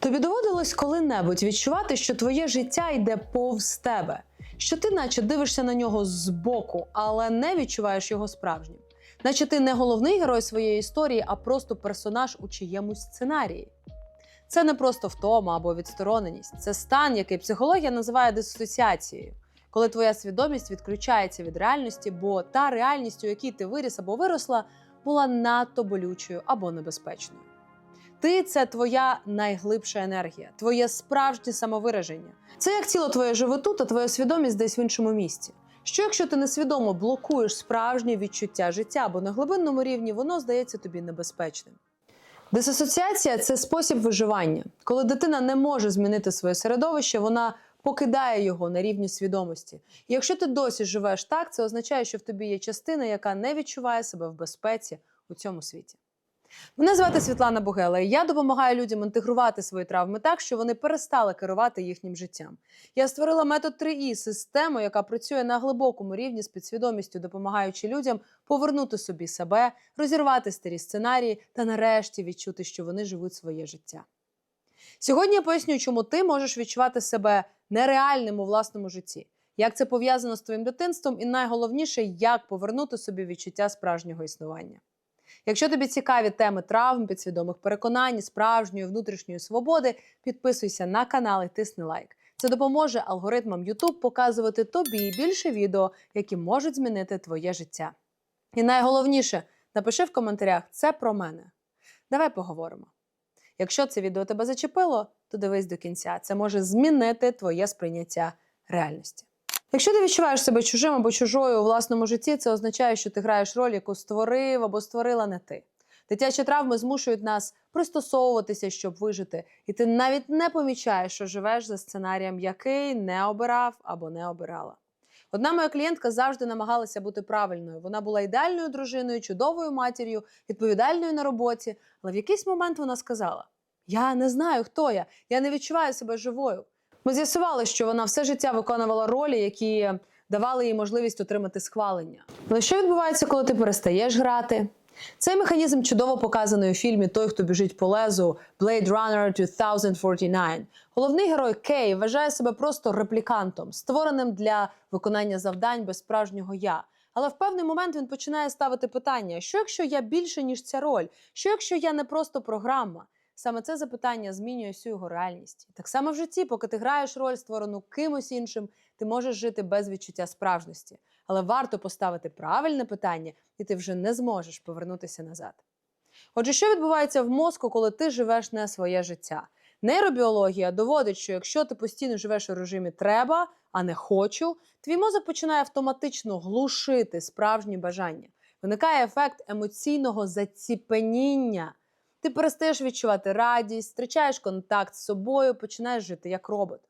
Тобі доводилось коли-небудь відчувати, що твоє життя йде повз тебе, що ти, наче дивишся на нього збоку, але не відчуваєш його справжнім. Наче ти не головний герой своєї історії, а просто персонаж у чиємусь сценарії. Це не просто втома або відстороненість, це стан, який психологія називає дисоціацією, коли твоя свідомість відключається від реальності, бо та реальність, у якій ти виріс або виросла, була надто болючою або небезпечною. Ти це твоя найглибша енергія, твоє справжнє самовираження. Це як тіло твоє живе тут, а твоя свідомість десь в іншому місці. Що якщо ти несвідомо блокуєш справжнє відчуття життя, бо на глибинному рівні воно здається тобі небезпечним? Дисоціація це спосіб виживання. Коли дитина не може змінити своє середовище, вона покидає його на рівні свідомості. І якщо ти досі живеш так, це означає, що в тобі є частина, яка не відчуває себе в безпеці у цьому світі. Мене звати Світлана Бугела, і я допомагаю людям інтегрувати свої травми так, що вони перестали керувати їхнім життям. Я створила метод 3І систему, яка працює на глибокому рівні з підсвідомістю, допомагаючи людям повернути собі себе, розірвати старі сценарії та нарешті відчути, що вони живуть своє життя. Сьогодні я поясню, чому ти можеш відчувати себе нереальним у власному житті, як це пов'язано з твоїм дитинством, і найголовніше, як повернути собі відчуття справжнього існування. Якщо тобі цікаві теми травм, підсвідомих переконань, справжньої внутрішньої свободи, підписуйся на канал і тисни лайк. Це допоможе алгоритмам YouTube показувати тобі більше відео, які можуть змінити твоє життя. І найголовніше, напиши в коментарях це про мене. Давай поговоримо. Якщо це відео тебе зачепило, то дивись до кінця. Це може змінити твоє сприйняття реальності. Якщо ти відчуваєш себе чужим або чужою у власному житті, це означає, що ти граєш роль, яку створив або створила не ти. Дитячі травми змушують нас пристосовуватися, щоб вижити, і ти навіть не помічаєш, що живеш за сценарієм, який не обирав або не обирала. Одна моя клієнтка завжди намагалася бути правильною. Вона була ідеальною дружиною, чудовою матір'ю, відповідальною на роботі. Але в якийсь момент вона сказала: Я не знаю, хто я, я не відчуваю себе живою. Ми з'ясували, що вона все життя виконувала ролі, які давали їй можливість отримати схвалення. Але що відбувається, коли ти перестаєш грати? Цей механізм чудово показаний у фільмі Той, хто біжить по лезу Blade Runner 2049. Головний герой Кей вважає себе просто реплікантом, створеним для виконання завдань без справжнього я. Але в певний момент він починає ставити питання: що якщо я більше, ніж ця роль? Що якщо я не просто програма? Саме це запитання змінює всю його реальність. Так само в житті, поки ти граєш роль, створену кимось іншим, ти можеш жити без відчуття справжності. Але варто поставити правильне питання, і ти вже не зможеш повернутися назад. Отже, що відбувається в мозку, коли ти живеш не своє життя? Нейробіологія доводить, що якщо ти постійно живеш у режимі треба, а не хочу, твій мозок починає автоматично глушити справжні бажання. Виникає ефект емоційного заціпеніння. Ти перестаєш відчувати радість, втрачаєш контакт з собою, починаєш жити як робот.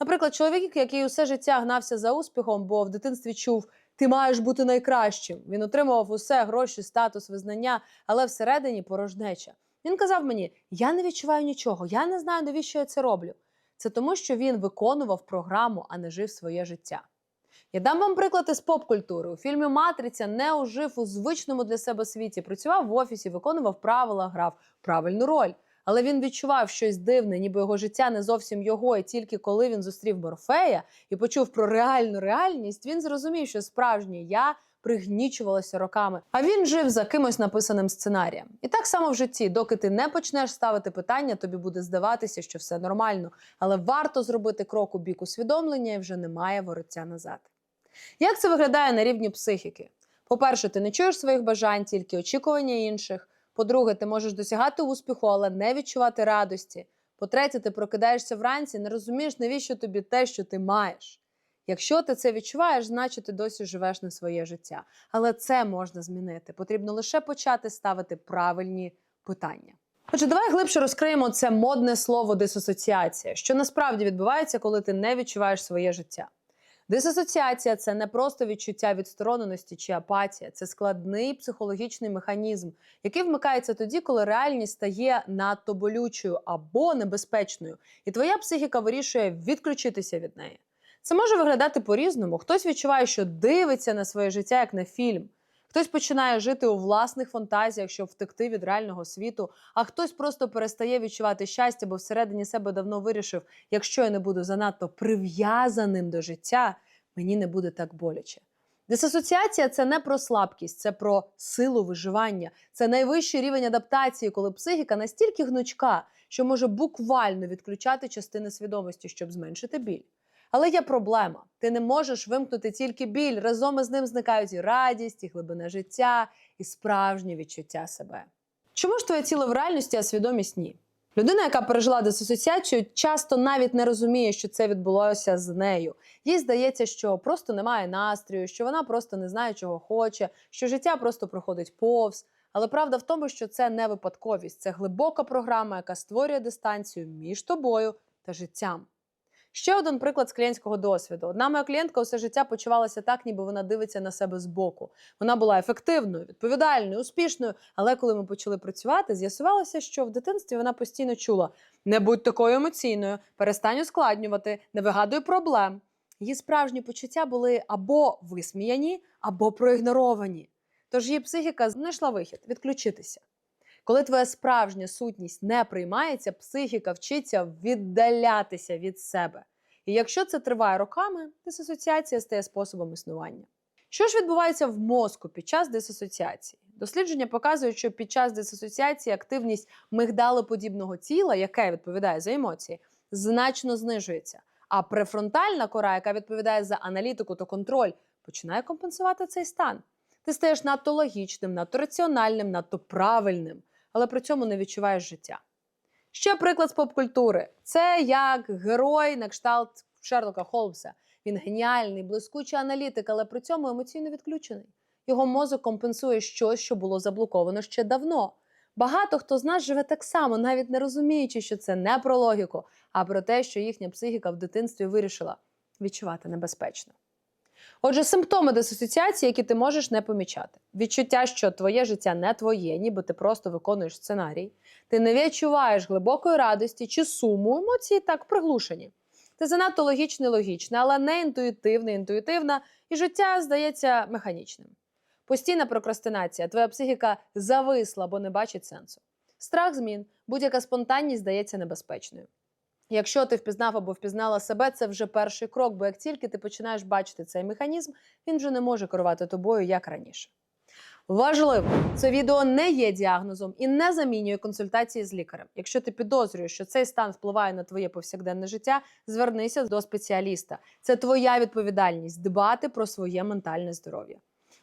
Наприклад, чоловік, який усе життя гнався за успіхом, бо в дитинстві чув, ти маєш бути найкращим. Він отримував усе гроші, статус, визнання, але всередині порожнеча. Він казав мені: я не відчуваю нічого, я не знаю, навіщо я це роблю. Це тому, що він виконував програму, а не жив своє життя. Я дам вам приклад із поп-культури. У фільмі Матриця не ожив у звичному для себе світі, працював в офісі, виконував правила, грав правильну роль. Але він відчував щось дивне, ніби його життя не зовсім його. І тільки коли він зустрів Морфея і почув про реальну реальність, він зрозумів, що справжнє я пригнічувалося роками. А він жив за кимось написаним сценарієм. І так само в житті, доки ти не почнеш ставити питання, тобі буде здаватися, що все нормально. Але варто зробити крок у бік усвідомлення, і вже немає вороття назад. Як це виглядає на рівні психіки? По-перше, ти не чуєш своїх бажань, тільки очікування інших. По-друге, ти можеш досягати успіху, але не відчувати радості. По-третє, ти прокидаєшся вранці, не розумієш, навіщо тобі те, що ти маєш. Якщо ти це відчуваєш, значить ти досі живеш на своє життя. Але це можна змінити. Потрібно лише почати ставити правильні питання. Отже, давай глибше розкриємо це модне слово дисосоціація, що насправді відбувається, коли ти не відчуваєш своє життя. Дисосоціація це не просто відчуття відстороненості чи апатія, це складний психологічний механізм, який вмикається тоді, коли реальність стає надто болючою або небезпечною, і твоя психіка вирішує відключитися від неї. Це може виглядати по-різному. Хтось відчуває, що дивиться на своє життя як на фільм. Хтось починає жити у власних фантазіях, щоб втекти від реального світу, а хтось просто перестає відчувати щастя, бо всередині себе давно вирішив: якщо я не буду занадто прив'язаним до життя, мені не буде так боляче. Дисасоціація це не про слабкість, це про силу виживання. Це найвищий рівень адаптації, коли психіка настільки гнучка, що може буквально відключати частини свідомості, щоб зменшити біль. Але є проблема: ти не можеш вимкнути тільки біль. Разом із ним зникають і радість, і глибина життя, і справжнє відчуття себе. Чому ж твоє тіло в реальності, а свідомість ні? Людина, яка пережила дисасоціацію, часто навіть не розуміє, що це відбулося з нею. Їй здається, що просто немає настрою, що вона просто не знає, чого хоче, що життя просто проходить повз. Але правда в тому, що це не випадковість, це глибока програма, яка створює дистанцію між тобою та життям. Ще один приклад з клієнтського досвіду. Одна моя клієнтка усе життя почувалася так, ніби вона дивиться на себе збоку. Вона була ефективною, відповідальною, успішною. Але коли ми почали працювати, з'ясувалося, що в дитинстві вона постійно чула: не будь такою емоційною, перестань ускладнювати, не вигадуй проблем. Її справжні почуття були або висміяні, або проігноровані. Тож її психіка знайшла вихід відключитися. Коли твоя справжня сутність не приймається, психіка вчиться віддалятися від себе. І якщо це триває роками, дисасоціація стає способом існування. Що ж відбувається в мозку під час дисасоціації? Дослідження показують, що під час дисасоціації активність мигдалоподібного тіла, яке відповідає за емоції, значно знижується. А префронтальна кора, яка відповідає за аналітику та контроль, починає компенсувати цей стан. Ти стаєш надто логічним, надто раціональним, надто правильним, але при цьому не відчуваєш життя. Ще приклад з поп-культури: це як герой на кшталт Шерлока Холмса. Він геніальний, блискучий аналітик, але при цьому емоційно відключений. Його мозок компенсує щось, що було заблоковано ще давно. Багато хто з нас живе так само, навіть не розуміючи, що це не про логіку, а про те, що їхня психіка в дитинстві вирішила відчувати небезпечно. Отже, симптоми дисоціації, які ти можеш не помічати: відчуття, що твоє життя не твоє, ніби ти просто виконуєш сценарій, ти не відчуваєш глибокої радості чи суму, емоції так приглушені. Ти занадто логічний, логічний, але не інтуїтивний, інтуїтивна, і життя здається механічним. Постійна прокрастинація, твоя психіка зависла, бо не бачить сенсу. Страх змін, будь-яка спонтанність здається небезпечною. Якщо ти впізнав або впізнала себе, це вже перший крок, бо як тільки ти починаєш бачити цей механізм, він вже не може керувати тобою як раніше. Важливо, це відео не є діагнозом і не замінює консультації з лікарем. Якщо ти підозрюєш, що цей стан впливає на твоє повсякденне життя, звернися до спеціаліста. Це твоя відповідальність дбати про своє ментальне здоров'я.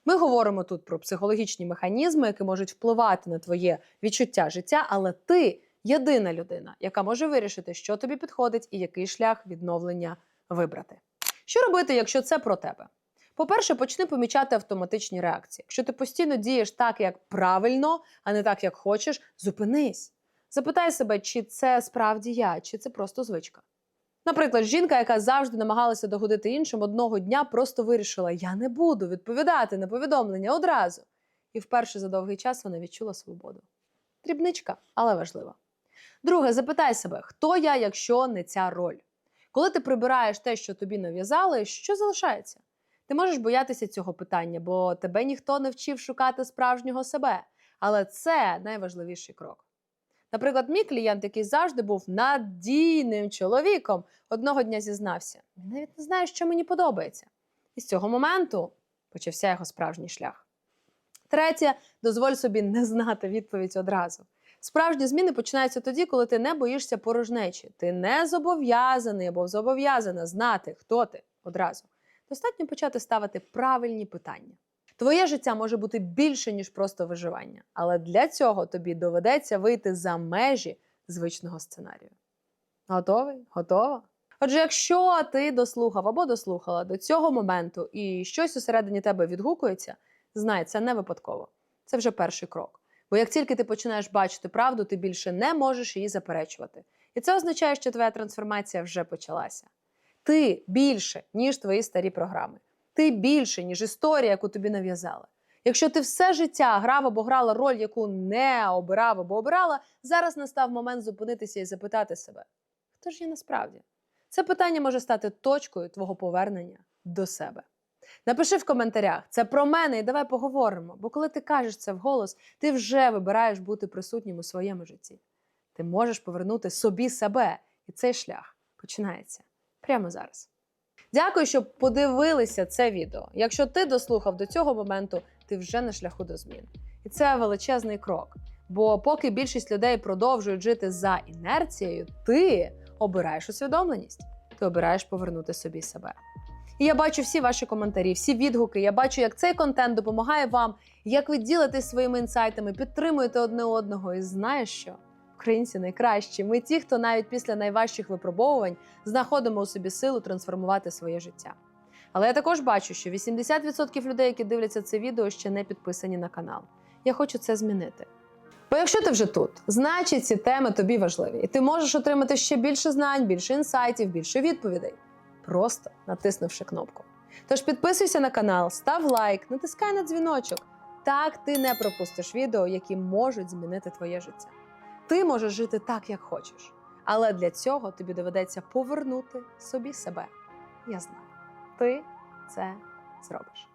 Ми говоримо тут про психологічні механізми, які можуть впливати на твоє відчуття життя, але ти єдина людина, яка може вирішити, що тобі підходить і який шлях відновлення вибрати. Що робити, якщо це про тебе? По-перше, почни помічати автоматичні реакції. Якщо ти постійно дієш так, як правильно, а не так, як хочеш, зупинись. Запитай себе, чи це справді я, чи це просто звичка. Наприклад, жінка, яка завжди намагалася догодити іншим, одного дня просто вирішила: я не буду відповідати на повідомлення одразу. І вперше за довгий час вона відчула свободу. Дрібничка, але важлива. Друге, запитай себе, хто я, якщо не ця роль. Коли ти прибираєш те, що тобі нав'язали, що залишається? Ти можеш боятися цього питання, бо тебе ніхто не вчив шукати справжнього себе. Але це найважливіший крок. Наприклад, мій клієнт, який завжди був надійним чоловіком, одного дня зізнався: «Я навіть не знаю, що мені подобається. І з цього моменту почався його справжній шлях. Третє, дозволь собі не знати відповідь одразу. Справжні зміни починаються тоді, коли ти не боїшся порожнечі. Ти не зобов'язаний або зобов'язана знати, хто ти одразу. Достатньо почати ставити правильні питання. Твоє життя може бути більше, ніж просто виживання, але для цього тобі доведеться вийти за межі звичного сценарію. Готовий? Готова? Отже, якщо ти дослухав або дослухала до цього моменту і щось усередині тебе відгукується, знай, це не випадково. Це вже перший крок. Бо як тільки ти починаєш бачити правду, ти більше не можеш її заперечувати. І це означає, що твоя трансформація вже почалася. Ти більше, ніж твої старі програми. Ти більше, ніж історія, яку тобі нав'язали. Якщо ти все життя грав або грала роль, яку не обирав або обирала, зараз настав момент зупинитися і запитати себе: хто ж я насправді? Це питання може стати точкою твого повернення до себе. Напиши в коментарях, це про мене, і давай поговоримо. Бо коли ти кажеш це вголос, ти вже вибираєш бути присутнім у своєму житті. Ти можеш повернути собі себе, і цей шлях починається прямо зараз. Дякую, що подивилися це відео. Якщо ти дослухав до цього моменту, ти вже на шляху до змін. І це величезний крок. Бо поки більшість людей продовжують жити за інерцією, ти обираєш усвідомленість, ти обираєш повернути собі себе. І я бачу всі ваші коментарі, всі відгуки. Я бачу, як цей контент допомагає вам, як ви ділитесь своїми інсайтами, підтримуєте одне одного. І знаєш що? Українці найкращі. Ми ті, хто навіть після найважчих випробовувань знаходимо у собі силу трансформувати своє життя. Але я також бачу, що 80% людей, які дивляться це відео, ще не підписані на канал. Я хочу це змінити. Бо якщо ти вже тут, значить ці теми тобі важливі, і ти можеш отримати ще більше знань, більше інсайтів, більше відповідей, просто натиснувши кнопку. Тож підписуйся на канал, став лайк, натискай на дзвіночок. Так ти не пропустиш відео, які можуть змінити твоє життя. Ти можеш жити так, як хочеш, але для цього тобі доведеться повернути собі себе. Я знаю, ти це зробиш.